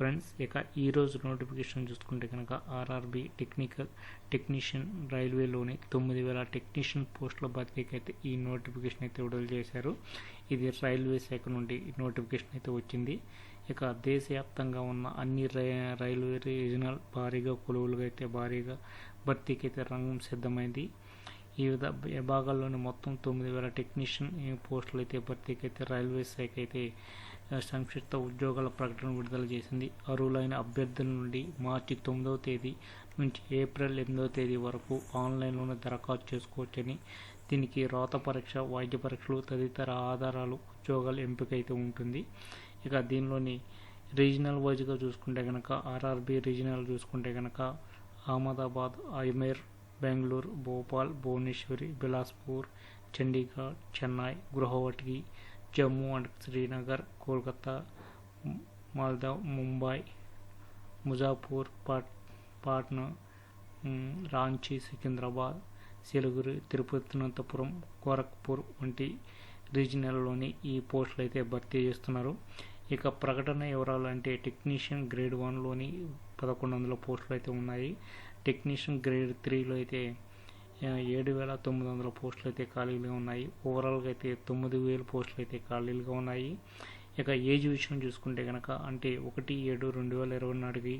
Friends ఇక ఈరోజు notification చూసుకుంటే కనుక ఆర్ఆర్బి టెక్నికల్ టెక్నీషియన్ రైల్వేలోని తొమ్మిది వేల టెక్నీషియన్ పోస్టుల భర్తీకి అయితే ఈ నోటిఫికేషన్ అయితే విడుదల చేశారు. ఇది రైల్వే శాఖ నుండి నోటిఫికేషన్ అయితే వచ్చింది. ఇక దేశవ్యాప్తంగా ఉన్న అన్ని రై రైల్వే రీజనల్ భారీగా కొలువులుగా అయితే భారీగా భర్తీకి అయితే రంగం సిద్ధమైంది. ఈ విధ విభాగాల్లోని మొత్తం తొమ్మిది వేల టెక్నీషియన్ పోస్టులు అయితే భర్తీకి అయితే రైల్వే శాఖ అయితే సంక్షిప్త ఉద్యోగాల ప్రకటన విడుదల చేసింది. అర్హులైన అభ్యర్థుల నుండి మార్చి తొమ్మిదవ తేదీ నుంచి ఏప్రిల్ ఎనిమిదవ తేదీ వరకు ఆన్లైన్లోనే దరఖాస్తు చేసుకోవచ్చని దీనికి రాత పరీక్ష వైద్య పరీక్షలు తదితర ఆధారాలు ఉద్యోగాల ఎంపిక అయితే ఉంటుంది. ఇక దీనిలోని రీజనల్ వైజ్గా చూసుకుంటే కనుక ఆర్ఆర్బి రీజనల్ చూసుకుంటే కనుక అహ్మదాబాద్ అజ్మేర్ బెంగళూరు భోపాల్ భువనేశ్వరి బిలాస్పూర్ చండీగఢ్ చెన్నై గృహవటి జమ్మూ అండ్ శ్రీనగర్ కోల్కతా మాల్దా ముంబై ముజాపూర్ పాట్ పాట్నా రాంచీ సికింద్రాబాద్ సిలుగురు తిరుపతి అనంతపురం గోరఖ్పూర్ వంటి రీజనల్లోని ఈ పోస్టులు అయితే భర్తీ చేస్తున్నారు. ఇక ప్రకటన వివరాలు అంటే టెక్నీషియన్ గ్రేడ్ వన్లోని పదకొండు వందల పోస్టులు అయితే ఉన్నాయి. టెక్నీషియన్ గ్రేడ్ త్రీలో అయితే ఏడు వేల తొమ్మిది వందల పోస్టులు అయితే ఖాళీలుగా ఉన్నాయి. ఓవరాల్గా అయితే తొమ్మిది వేల పోస్టులు అయితే ఖాళీలుగా ఉన్నాయి. ఇక ఏజ్ విషయం చూసుకుంటే కనుక అంటే ఒకటి ఏడు రెండు వేల ఇరవై నాటికి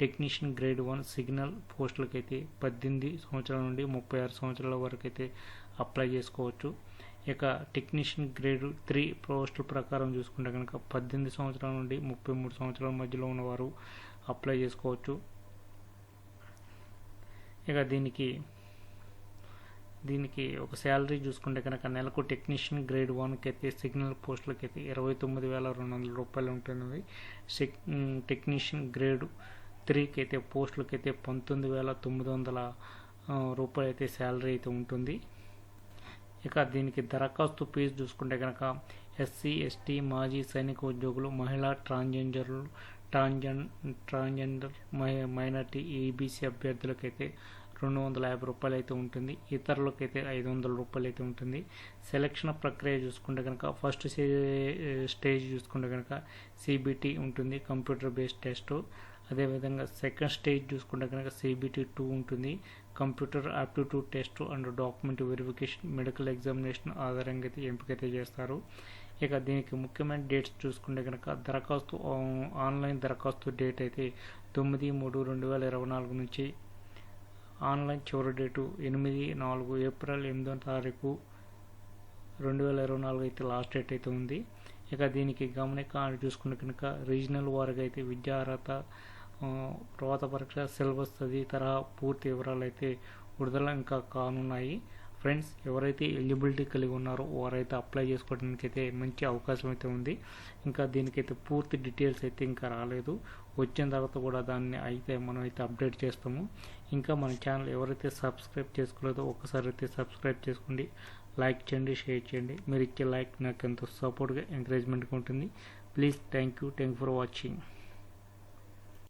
టెక్నీషియన్ గ్రేడ్ వన్ సిగ్నల్ పోస్టులకైతే పద్దెనిమిది సంవత్సరాల నుండి ముప్పై ఆరు సంవత్సరాల వరకు అయితే అప్లై చేసుకోవచ్చు. ఇక టెక్నీషియన్ గ్రేడ్ త్రీ పోస్టుల ప్రకారం చూసుకుంటే కనుక పద్దెనిమిది సంవత్సరాల నుండి ముప్పై మూడు సంవత్సరాల మధ్యలో ఉన్నవారు అప్లై చేసుకోవచ్చు. ఇక దీనికి దీనికి ఒక శాలరీ చూసుకుంటే కనుక నెలకు టెక్నీషియన్ గ్రేడ్ వన్కి అయితే సిగ్నల్ పోస్టులకి అయితే ఇరవై తొమ్మిది వేల రెండు వందల రూపాయలు ఉంటుంది టెక్నీషియన్ గ్రేడ్ త్రీకి అయితే పోస్టులకి అయితే పంతొమ్మిది వేల తొమ్మిది వందల రూపాయలు అయితే శాలరీ అయితే ఉంటుంది. ఇక దీనికి దరఖాస్తు ఫీజు చూసుకుంటే కనుక ఎస్సీ ఎస్టీ మాజీ సైనిక ఉద్యోగులు మహిళా ట్రాన్స్జెండర్లు ట్రాన్జెన్ transgender minority E B C అభ్యర్థులకైతే రెండు వందల యాభై రూపాయలు అయితే ఉంటుంది. ఇతరులకైతే ఐదు వందల రూపాయలు అయితే ఉంటుంది. సెలక్షన్ ప్రక్రియ చూసుకుంటే కనుక ఫస్ట్ స్టేజ్ చూసుకుంటే కనుక సిబిటి ఉంటుంది. Computer based test. అదేవిధంగా సెకండ్ స్టేజ్ చూసుకుంటే కనుక సీబీటీ టూ ఉంటుంది. Computer aptitude test and document verification medical examination ఆధారంగా అయితే ఎంపిక అయితే చేస్తారు. ఇక దీనికి ముఖ్యమైన డేట్స్ చూసుకుంటే కనుక దరఖాస్తు ఆన్లైన్ దరఖాస్తు డేట్ అయితే తొమ్మిది మూడు రెండు వేల ఇరవై నాలుగు నుంచి ఆన్లైన్ చివరి డేటు ఎనిమిది నాలుగు ఏప్రిల్ ఎనిమిదో తారీఖు రెండు వేల ఇరవై నాలుగు అయితే లాస్ట్ డేట్ అయితే ఉంది. ఇక దీనికి గమనిక చూసుకుంటే కనుక రీజనల్ వారికి అయితే విద్యా అర్హత రోత పరీక్ష సిలబస్ అది తరహా పూర్తి వివరాలు అయితే విడుదల ఇంకా కానున్నాయి. ఫ్రెండ్స్ ఎవరైతే ఎలిజిబిలిటీ కలిగి ఉన్నారో వారైతే అప్లై చేసుకోవడానికి అయితే మంచి అవకాశం అయితే ఉంది. ఇంకా దీనికైతే పూర్తి డీటెయిల్స్ అయితే ఇంకా రాలేదు. వచ్చిన తర్వాత కూడా దాన్ని అయితే మనం అయితే అప్డేట్ చేస్తాము. ఇంకా మన ఛానల్ ఎవరైతే సబ్స్క్రైబ్ చేసుకోలేదో ఒకసారి అయితే సబ్స్క్రైబ్ చేసుకోండి. లైక్ చేయండి షేర్ చేయండి. మీరు ఇచ్చే లైక్ నాకు ఎంతో సపోర్ట్గా ఎంకరేజ్మెంట్గా ఉంటుంది. Please thank you. Thank for watching.